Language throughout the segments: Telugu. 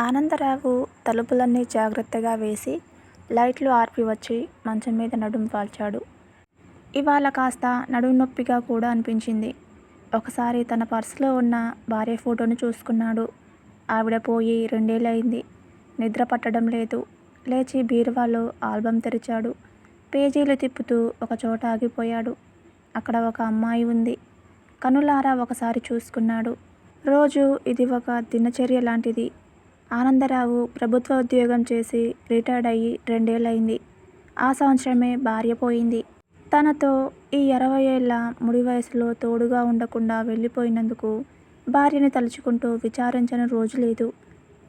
ఆనందరావు తలుపులన్నీ జాగ్రత్తగా వేసి లైట్లు ఆర్పి వచ్చి మంచం మీద నడుం వాల్చాడు. ఇవాళ కాస్త నడుం నొప్పిగా కూడా అనిపించింది. ఒకసారి తన పర్సులో ఉన్న భార్య ఫోటోను చూసుకున్నాడు. ఆవిడ పోయి రెండేళ్ళయింది. నిద్ర పట్టడం లేదు. లేచి బీరువాలో ఆల్బం తెరిచాడు. పేజీలు తిప్పుతూ ఒక చోట ఆగిపోయాడు. అక్కడ ఒక అమ్మాయి ఉంది. కనులారా ఒకసారి చూసుకున్నాడు. రోజు ఇది ఒక దినచర్య లాంటిది. ఆనందరావు ప్రభుత్వ ఉద్యోగం చేసి రిటైర్డ్ అయ్యి రెండేళ్ళయింది. ఆ సంవత్సరమే భార్య పోయింది. తనతో ఈ అరవై ఏళ్ళ ముడి వయసులో తోడుగా ఉండకుండా వెళ్ళిపోయినందుకు భార్యని తలుచుకుంటూ విచారించని రోజు లేదు.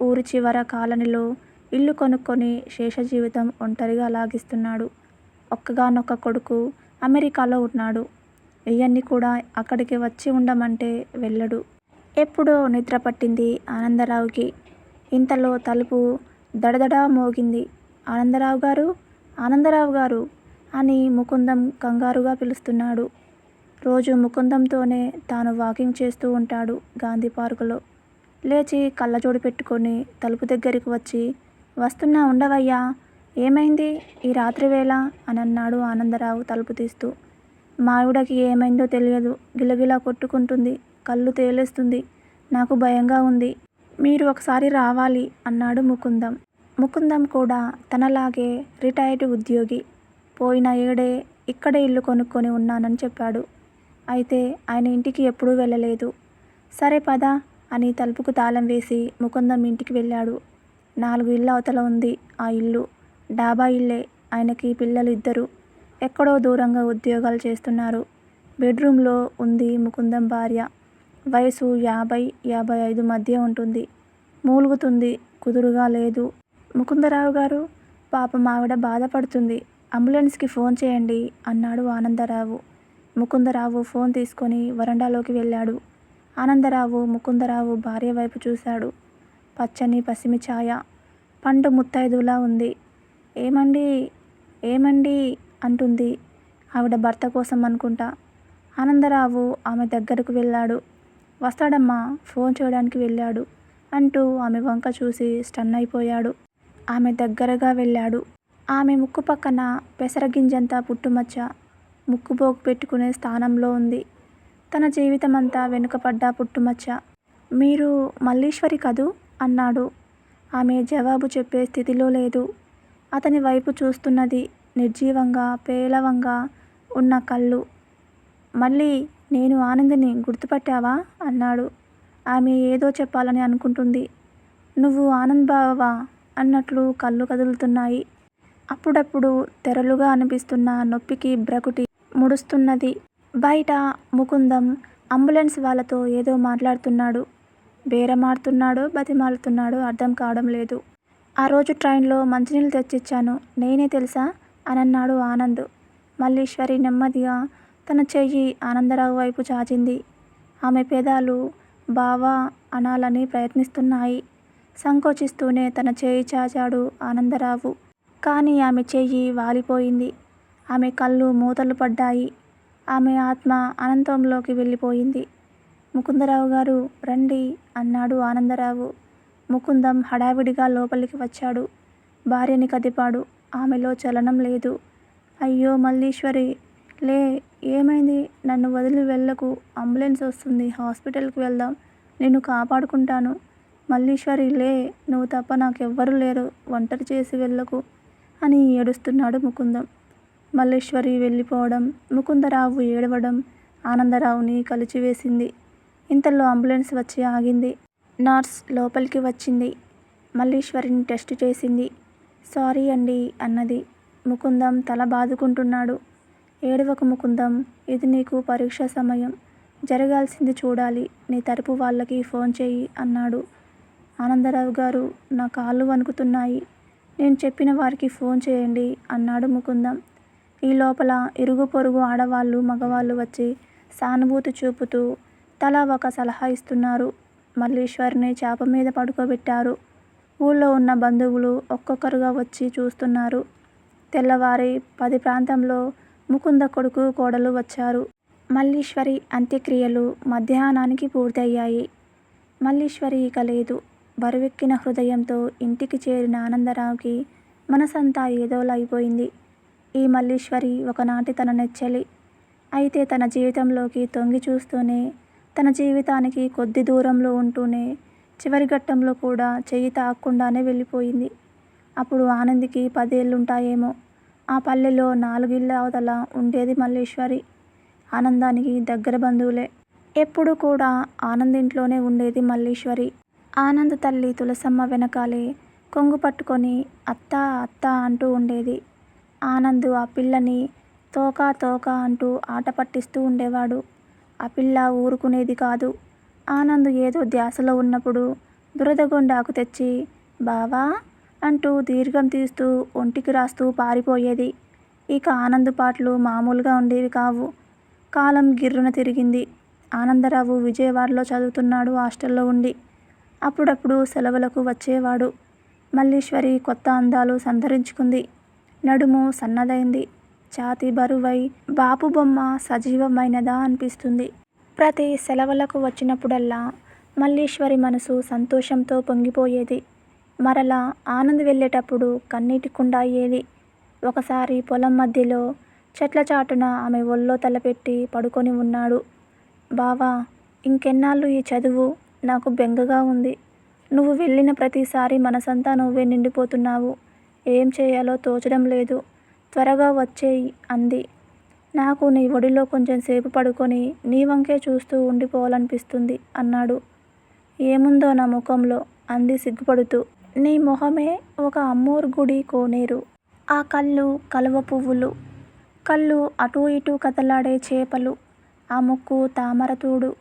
ఊరి చివర కాలనీలో ఇల్లు కొనుక్కొని శేష జీవితం ఒంటరిగా లాగిస్తున్నాడు. ఒక్కగానొక్క కొడుకు అమెరికాలో ఉన్నాడు. ఇవన్నీ కూడా అక్కడికి వచ్చి ఉండమంటే వెళ్ళడు. ఎప్పుడో నిద్ర పట్టింది ఆనందరావుకి. ఇంతలో తలుపు దడదడా మోగింది. ఆనందరావు గారు ఆనందరావు గారు అని ముకుందం కంగారుగా పిలుస్తున్నాడు. రోజు ముకుందంతోనే తాను వాకింగ్ చేస్తూ ఉంటాడు గాంధీ పార్కులో లేచి కళ్ళజోడు పెట్టుకొని తలుపు దగ్గరికి వచ్చి వస్తున్నా ఉండవయ్యా! ఏమైంది ఈ రాత్రివేళ? అన్నాడు ఆనందరావు తలుపు తీస్తూ. మావిడకి ఏమైందో తెలియదు. గిలగిలా కొట్టుకుంటుంది. కళ్ళు తేలేస్తుంది. నాకు భయంగా ఉంది. మీరు ఒకసారి రావాలి అన్నాడు ముకుందం. ముకుందం కూడా తనలాగే రిటైర్డ్ ఉద్యోగి. పోయిన ఏడే ఇక్కడే ఇల్లు కొనుక్కొని ఉన్నానని చెప్పాడు. అయితే ఆయన ఇంటికి ఎప్పుడూ వెళ్ళలేదు. సరే పద అని తలుపుకు తాళం వేసి ముకుందం ఇంటికి వెళ్ళాడు. నాలుగు ఇళ్ళ అవతల ఉంది ఆ ఇల్లు. డాబా ఇల్లే. ఆయనకి పిల్లలు ఇద్దరు. ఎక్కడో దూరంగా ఉద్యోగాలు చేస్తున్నారు. బెడ్రూమ్లో ఉంది ముకుందం భార్య. వయసు యాభై, యాభై ఐదు మధ్య ఉంటుంది. మూలుగుతుంది. కుదురుగా లేదు. ముకుందరావు గారు పాపం ఆవిడ బాధపడుతుంది. అంబులెన్స్కి ఫోన్ చేయండి అన్నాడు ఆనందరావు. ముకుందరావు ఫోన్ తీసుకొని వరండాలోకి వెళ్ళాడు. ఆనందరావు ముకుందరావు భార్య వైపు చూశాడు. పచ్చని పసిమి ఛాయ. పండు ముత్తైదులా ఉంది. ఏమండి ఏమండి అంటుంది. ఆవిడ భర్త కోసం అనుకుంటా. ఆనందరావు ఆమె దగ్గరకు వెళ్ళాడు. వస్తాడమ్మా ఫోన్ చేయడానికి వెళ్ళాడు అంటూ ఆమె వంక చూసి స్టన్ అయిపోయాడు. ఆమె దగ్గరగా వెళ్ళాడు. ఆమె ముక్కు పక్కన పెసరగింజంతా పుట్టుమచ్చ. ముక్కుబోకు పెట్టుకునే స్థానంలో ఉంది. తన జీవితమంతా వెనుకపడ్డ పుట్టుమచ్చ. మీరు మల్లీశ్వరి కదూ? అన్నాడు. ఆమె జవాబు చెప్పే స్థితిలో లేదు. అతని వైపు చూస్తున్నది. నిర్జీవంగా పేలవంగా ఉన్న కళ్ళు. మళ్ళీ నేను ఆనందిని గుర్తుపట్టావా? అన్నాడు. ఆమె ఏదో చెప్పాలని అనుకుంటుంది. నువ్వు ఆనంద్ బావా అన్నట్లు కళ్ళు కదులుతున్నాయి. అప్పుడప్పుడు తెరలుగా అనిపిస్తున్న నొప్పికి బ్రకుటి ముడుస్తున్నది. బయట ముకుందం అంబులెన్స్ వాళ్ళతో ఏదో మాట్లాడుతున్నాడు. బేరమాడుతున్నాడో బతిమాలుతున్నాడో అర్థం కావడం లేదు. ఆ రోజు ట్రైన్లో మంచినీళ్ళు తెచ్చిచ్చాను నేనే తెలుసా? అనన్నాడు ఆనంద్. మల్లీశ్వరి నెమ్మదిగా తన చెయ్యి ఆనందరావు వైపు చాచింది. ఆమె పెదాలు బావా అనాలని ప్రయత్నిస్తున్నాయి. సంకోచిస్తూనే తన చెయ్యి చాచాడు ఆనందరావు. కానీ ఆమె చెయ్యి వాలిపోయింది. ఆమె కళ్ళు మూతలు పడ్డాయి. ఆమె ఆత్మ అనంతంలోకి వెళ్ళిపోయింది. ముకుందరావు గారు రండి అన్నాడు ఆనందరావు. ముకుందం హడావిడిగా లోపలికి వచ్చాడు. భార్యని కదిపాడు. ఆమెలో చలనం లేదు. అయ్యో మల్లీశ్వరి లే ఏమైంది? నన్ను వదిలి వెళ్ళకు అంబులెన్స్ వస్తుంది హాస్పిటల్కి వెళ్దాం. నిన్ను కాపాడుకుంటాను. మల్లీశ్వరి లే నువ్వు తప్ప నాకెవ్వరూ లేరు ఒంటరి చేసి వెళ్ళకు అని ఏడుస్తున్నాడు ముకుందం. మల్లీశ్వరి వెళ్ళిపోవడం, ముకుందరావు ఏడవడం ఆనందరావుని కలిచివేసింది ఇంతలో అంబులెన్స్ వచ్చి ఆగింది. నర్స్ లోపలికి వచ్చింది. మల్లీశ్వరిని టెస్ట్ చేసింది. సారీ అండి అన్నది. ముకుందం తల బాదుకుంటున్నాడు. ఏడవకు ముకుందం! ఇది నీకు పరీక్ష సమయం. జరగాల్సింది చూడాలి. నీ తరపు వాళ్ళకి ఫోన్ చెయ్యి అన్నాడు. ఆనందరావు గారు నా కాళ్ళు వణుకుతున్నాయి. నేను చెప్పిన వారికి ఫోన్ చేయండి అన్నాడు ముకుందం. ఈ లోపల ఇరుగు పొరుగు ఆడవాళ్ళు మగవాళ్ళు వచ్చి సానుభూతి చూపుతూ తలా ఒక సలహా ఇస్తున్నారు. మల్లీశ్వరిని చాపమీద పడుకోబెట్టారు. ఊళ్ళో ఉన్న బంధువులు ఒక్కొక్కరుగా వచ్చి చూస్తున్నారు. తెల్లవారి పది ప్రాంతంలో ముకుంద కొడుకు కోడలు వచ్చారు. మల్లీశ్వరి అంత్యక్రియలు మధ్యాహ్నానికి పూర్తయ్యాయి. మల్లీశ్వరి ఇక లేదు. బరువెక్కిన హృదయంతో ఇంటికి చేరిన ఆనందరావుకి మనసంతా ఏదోలా అయిపోయింది. ఈ మల్లీశ్వరి ఒకనాటి తన నెచ్చలి అయితే తన జీవితంలోకి తొంగి చూస్తూనే, తన జీవితానికి కొద్ది దూరంలో ఉంటూనే, చివరి ఘట్టంలో కూడా చెయ్యి తాక్కుండానే వెళ్ళిపోయింది. అప్పుడు ఆనందికి పదేళ్ళుంటాయేమో. ఆ పల్లెలో నాలుగిళ్ళ అవతల ఉండేది మల్లీశ్వరి. ఆనందానికి దగ్గర బంధువులే. ఎప్పుడూ కూడా ఆనంద్ ఇంట్లోనే ఉండేది మల్లీశ్వరి. ఆనంద్ తల్లి తులసమ్మ వెనకాలే కొంగు పట్టుకొని అత్తా అత్తా అంటూ ఉండేది. ఆనంద్ ఆ పిల్లని తోకా తోకా అంటూ ఆట పట్టిస్తూ ఉండేవాడు. ఆ పిల్ల ఊరుకునేది కాదు. ఆనంద్ ఏదో ధ్యాసలో ఉన్నప్పుడు దురదగొండాకు తెచ్చి బావా అంటూ దీర్ఘం తీస్తూ ఒంటికి రాస్తూ పారిపోయేది. ఇక ఆనంద్ పాటలు మామూలుగా ఉండేవి కావు. కాలం గిర్రున తిరిగింది. ఆనందరావు విజయవాడలో చదువుతున్నాడు హాస్టల్లో ఉండి. అప్పుడప్పుడు సెలవులకు వచ్చేవాడు. మల్లీశ్వరి కొత్త అందాలు సంతరించుకుంది. నడుము సన్నదైంది. ఛాతీ బరువై బాపు బొమ్మ సజీవమైనదా అనిపిస్తుంది. ప్రతి సెలవులకు వచ్చినప్పుడల్లా మల్లీశ్వరి మనసు సంతోషంతో పొంగిపోయేది. మరలా ఆనంద్ వెళ్ళేటప్పుడు కన్నీటి కుండ అయ్యేది. ఒకసారి పొలం మధ్యలో చెట్ల చాటున ఆమె ఒళ్ళో తలపెట్టి పడుకొని ఉన్నాడు. బావా! ఇంకెన్నాళ్ళు ఈ చదువు? నాకు బెంగగా ఉంది. నువ్వు వెళ్ళిన ప్రతిసారి మనసంతా నువ్వే నిండిపోతున్నావు. ఏం చేయాలో తోచడం లేదు. త్వరగా వచ్చేయి అంది. నాకు నీ ఒడిలో కొంచెం సేపు పడుకొని నీ వంకే చూస్తూ ఉండిపోవాలనిపిస్తుంది అన్నాడు. ఏముందో నా ముఖంలో? అంది సిగ్గుపడుతూ. నీ మొహమే ఒక అమ్మోరు గుడి కోనేరు. ఆ కళ్ళు కలువ పువ్వులు. కళ్ళు అటూ ఇటూ కదలాడే చేపలు. ఆ ముక్కు తామరతూడు.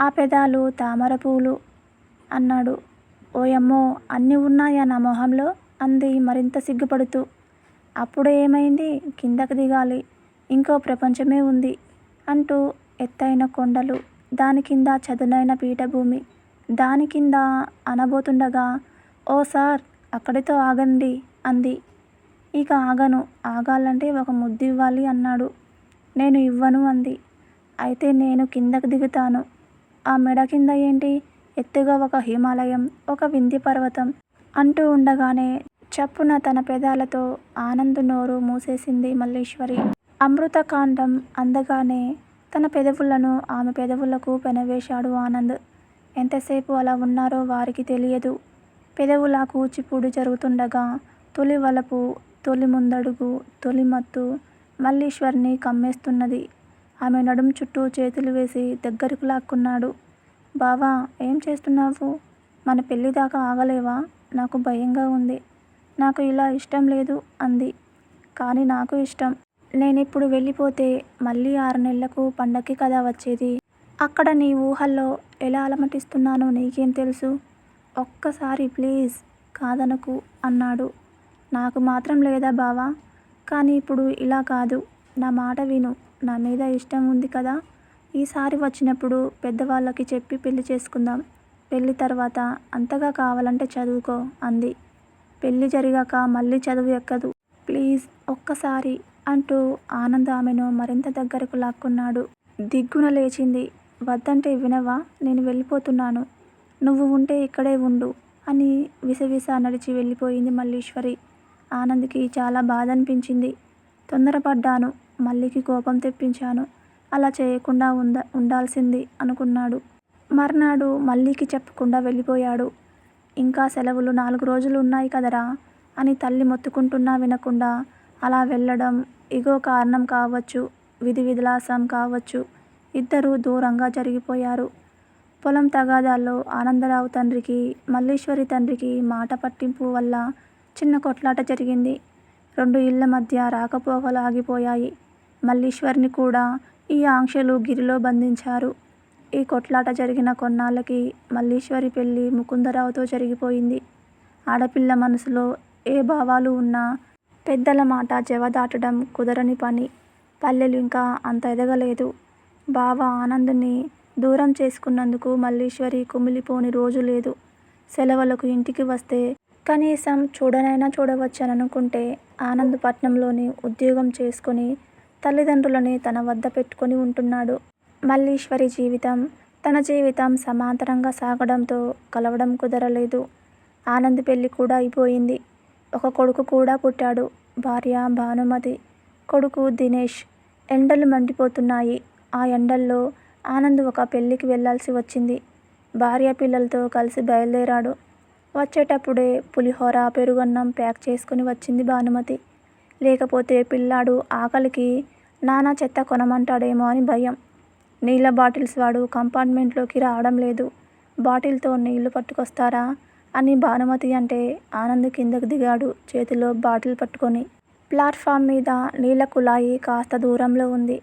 ఆ పెదాలు తామరపూలు అన్నాడు. ఓయమ్మో అన్నీ ఉన్నాయా నా మొహంలో? అంది మరింత సిగ్గుపడుతూ. అప్పుడే ఏమైంది? కిందకి దిగాలి. ఇంకో ప్రపంచమే ఉంది అంటూ ఎత్తైన కొండలు, దాని కింద చదునైన పీఠభూమి, దాని కింద అనబోతుండగా ఓ సార్! అక్కడితో ఆగండి అంది. ఇక ఆగను. ఆగాలంటే ఒక ముద్దివ్వాలి అన్నాడు. నేను ఇవ్వను అంది. అయితే నేను కిందకు దిగుతాను. ఆ మెడ కింద ఏంటి? ఎత్తుగా ఒక హిమాలయం, ఒక వింధ్య పర్వతం అంటూ ఉండగానే చప్పున తన పెదాలతో ఆనంద్ నోరు మూసేసింది మల్లీశ్వరి. అమృతకాండం అందగానే తన పెదవులను ఆమె పెదవులకు పెనవేశాడు ఆనంద్. ఎంతసేపు అలా ఉన్నారో వారికి తెలియదు. పెదవులా కూచిపూడి జరుగుతుండగా తొలి వలపు, తొలి ముందడుగు, తొలి మత్తు మల్లీశ్వరిని కమ్మేస్తున్నది. ఆమె నడుం చుట్టూ చేతులు వేసి దగ్గరకు లాక్కున్నాడు. బావా! ఏం చేస్తున్నావు? మన పెళ్ళి దాకా ఆగలేవా? నాకు భయంగా ఉంది. నాకు ఇలా ఇష్టం లేదు అంది. కానీ నాకు ఇష్టం. నేనిప్పుడు వెళ్ళిపోతే మళ్ళీ ఆరు నెలలకు పండక్కి కదా వచ్చేది. అక్కడ నీ ఊహల్లో ఎలా అలమటిస్తున్నానో నీకేం తెలుసు? ఒక్కసారి ప్లీజ్ కాదనకు అన్నాడు. నాకు మాత్రం లేదా బావా? కానీ ఇప్పుడు ఇలా కాదు. నా మాట విను. నా మీద ఇష్టం ఉంది కదా? ఈసారి వచ్చినప్పుడు పెద్దవాళ్ళకి చెప్పి పెళ్ళి చేసుకుందాం. పెళ్ళి తర్వాత అంతగా కావాలంటే చదువుకో అంది. పెళ్ళి జరిగాక మళ్ళీ చదువు ఎక్కదు. ప్లీజ్ ఒక్కసారి అంటూ ఆనంద్ ఆమెను మరింత దగ్గరకు లాక్కున్నాడు. దిగ్గున లేచింది. వద్దంటే వినవా? నేను వెళ్ళిపోతున్నాను. నువ్వు ఉంటే ఇక్కడే ఉండు అని విసవిస నడిచి వెళ్ళిపోయింది మల్లీశ్వరి. ఆనంద్కి చాలా చాలా బాధనిపించింది. తొందరపడ్డాను. మల్లికి కోపం తెప్పించాను. అలా చేయకుండా ఉంద ఉండాల్సింది అనుకున్నాడు. మర్నాడు మల్లికి చెప్పకుండా వెళ్ళిపోయాడు. ఇంకా సెలవులు నాలుగు రోజులు ఉన్నాయి కదరా! అని తల్లి మొత్తుకుంటున్నా వినకుండా అలా వెళ్ళడం ఇగో కారణం కావచ్చు. విధి విలాసం కావచ్చు. ఇద్దరూ దూరంగా జరిగిపోయారు. పొలం తగాదాల్లో ఆనందరావు తండ్రికి, మల్లీశ్వరి తండ్రికి మాట పట్టింపు వల్ల చిన్న కొట్లాట జరిగింది. రెండు ఇళ్ళ మధ్య రాకపోకలు ఆగిపోయాయి. మల్లీశ్వరిని కూడా ఈ ఆంక్షలు గిరిలో బంధించారు. ఈ కొట్లాట జరిగిన కొన్నాళ్ళకి మల్లీశ్వరి పెళ్ళి ముకుందరావుతో జరిగిపోయింది. ఆడపిల్ల మనసులో ఏ భావాలు ఉన్నా పెద్దల మాట జవదాటడం కుదరని పని. పల్లెలు ఇంకా అంత ఎదగలేదు. బావ ఆనందుని దూరం చేసుకున్నందుకు మల్లీశ్వరి కుమిలిపోని రోజు లేదు. సెలవులకు ఇంటికి వస్తే కనీసం చూడనైనా చూడవచ్చననుకుంటే ఆనందపట్నంలోని ఉద్యోగం చేసుకుని తల్లిదండ్రులని తన వద్ద పెట్టుకొని ఉంటున్నాడు. మల్లీశ్వరి జీవితం, తన జీవితం సమాంతరంగా సాగడంతో కలవడం కుదరలేదు. ఆనంద్ పెళ్ళి కూడా అయిపోయింది ఒక కొడుకు కూడా పుట్టాడు భార్య భానుమతి కొడుకు దినేష్ ఎండలు మండిపోతున్నాయి ఆ ఎండల్లో ఆనంద్ ఒక పెళ్ళికి వెళ్ళాల్సి వచ్చింది. భార్య పిల్లలతో కలిసి బయలుదేరాడు. వచ్చేటప్పుడే పులిహోర పెరుగన్నం ప్యాక్ చేసుకుని వచ్చింది భానుమతి. లేకపోతే పిల్లాడు ఆకలికి నానా చెత్త కొనమంటాడేమో అని భయం. నీళ్ళ బాటిల్స్ వాడు కంపార్ట్మెంట్లోకి రావడం లేదు. బాటిల్తో నీళ్ళు పట్టుకొస్తారా అని భానుమతి అంటే ఆనంద్ కిందకు దిగాడు చేతిలో బాటిల్ పట్టుకొని. ప్లాట్ఫామ్ మీద నీళ్ళ కుళాయి కాస్త దూరంలో ఉంది.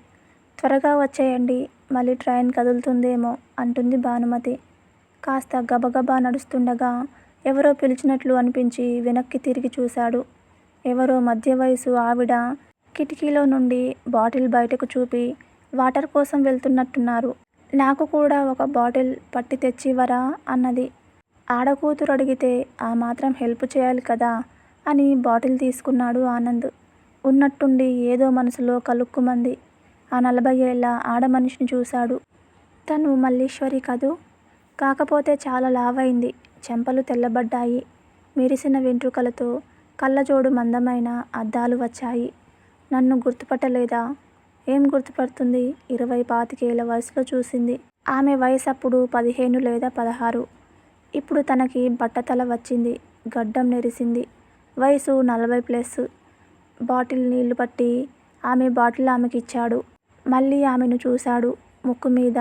త్వరగా వచ్చేయండి మళ్ళీ ట్రైన్ కదులుతుందేమో అంటుంది భానుమతి. కాస్త గబగబా నడుస్తుండగా ఎవరో పిలిచినట్లు అనిపించి వెనక్కి తిరిగి చూశాడు. ఎవరో మధ్య వయసు ఆవిడ కిటికీలో నుండి బాటిల్ బయటకు చూపి వాటర్ కోసం వెళ్తున్నట్టున్నారు. నాకు కూడా ఒక బాటిల్ పట్టి తెచ్చివరా అన్నది. ఆడకూతురు అడిగితే ఆ మాత్రం హెల్ప్ చేయాలి కదా అని బాటిల్ తీసుకున్నాడు ఆనంద్. ఉన్నట్టుండి ఏదో మనసులో కలుక్కుమంది. ఆ నలభై ఏళ్ళ ఆడ మనిషిని చూశాడు. తను మల్లీశ్వరి కదూ? కాకపోతే చాలా లావైంది. చెంపలు తెల్లబడ్డాయి. మెరిసిన వెంట్రుకలతో కళ్ళజోడు మందమైన అద్దాలు వచ్చాయి. నన్ను గుర్తుపట్టలేదా? ఏం గుర్తుపడుతుంది? ఇరవై పాతికేళ్ళ వయసులో చూసింది. ఆమె వయసు అప్పుడు పదిహేను లేదా పదహారు. ఇప్పుడు తనకి బట్టతల వచ్చింది. గడ్డం నెరిసింది. వయసు నలభై ప్లస్. బాటిల్ నీళ్ళు పట్టి ఆమె బాటిల్ ఆమెకి ఇచ్చాడు మళ్ళీ ఆమెను చూశాడు. ముక్కు మీద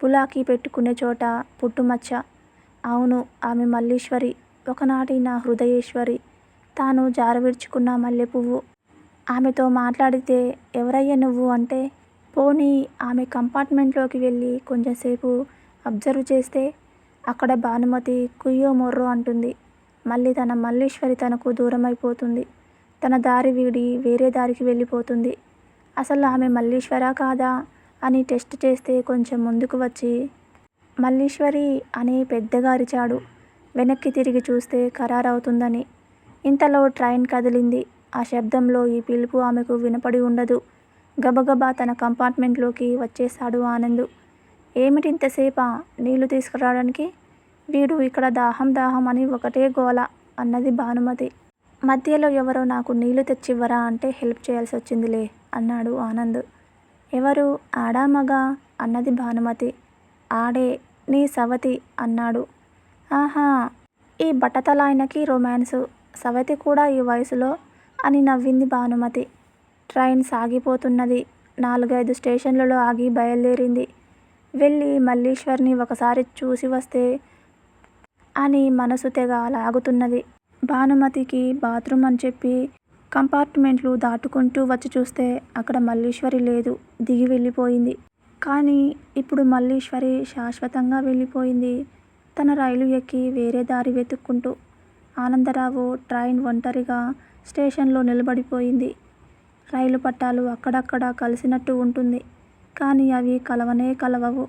పులాకి పెట్టుకునే చోట పుట్టుమచ్చ. అవును ఆమె మల్లీశ్వరి. ఒకనాటి నా హృదయేశ్వరి. తాను జారవిడ్చుకున్న మల్లె పువ్వు ఆమెతో మాట్లాడితే ఎవరయ్య నువ్వు అంటే పోనీ ఆమె కంపార్ట్మెంట్లోకి వెళ్ళి కొంచెంసేపు అబ్జర్వ్ చేస్తే అక్కడ భానుమతి కుయ్యో మొర్రో అంటుంది. మళ్ళీ తన మల్లీశ్వరి తనకు దూరమైపోతుంది. తన దారి వీడి వేరే దారికి వెళ్ళిపోతుంది. అసలు ఆమె మల్లీశ్వరా కాదా అని టెస్ట్ చేస్తే కొంచెం ముందుకు వచ్చి మల్లీశ్వరి అని పెద్దగా అరిచాడు వెనక్కి తిరిగి చూస్తే ఖరారవుతుందని. ఇంతలో ట్రైన్ కదిలింది. ఆ శబ్దంలో ఈ పిలుపు ఆమెకు వినపడి ఉండదు. గబగబా తన కంపార్ట్మెంట్లోకి వచ్చేశాడు ఆనంద్. ఏమిటి ఇంతసేపా నీళ్ళు తీసుకురావడానికి? వీడు ఇక్కడ దాహం దాహం అని ఒకటే గోల అన్నది భానుమతి. మధ్యలో ఎవరో నాకు నీళ్ళు తెచ్చివ్వరా అంటే హెల్ప్ చేయాల్సి వచ్చిందిలే అన్నాడు ఆనంద్. ఎవరు? ఆడా మగ? అన్నది భానుమతి. ఆడే నీ సవతి అన్నాడు. ఆహా! ఈ బట్టతలాయనకి రొమాన్సు. సవతి కూడా ఈ వయసులో అని నవ్వింది భానుమతి. ట్రైన్ సాగిపోతున్నది. నాలుగైదు స్టేషన్లలో ఆగి బయలుదేరింది. వెళ్ళి మల్లీశ్వర్ని ఒకసారి చూసి వస్తే అని మనసు తెగ లాగుతున్నది. భానుమతికి బాత్రూమ్ అని చెప్పి కంపార్ట్మెంట్లు దాటుకుంటూ వచ్చి చూస్తే అక్కడ మల్లీశ్వరి లేదు దిగి వెళ్ళిపోయింది. కానీ ఇప్పుడు మల్లీశ్వరి శాశ్వతంగా వెళ్ళిపోయింది. తన రైలు ఎక్కి వేరే దారి వెతుక్కుంటూ ఆనందరావు ట్రైన్ ఒంటరిగా స్టేషన్లో నిలబడిపోయింది. రైలు పట్టాలు అక్కడక్కడ కలిసినట్టు ఉంటుంది కానీ అవి కలవనే కలవవు.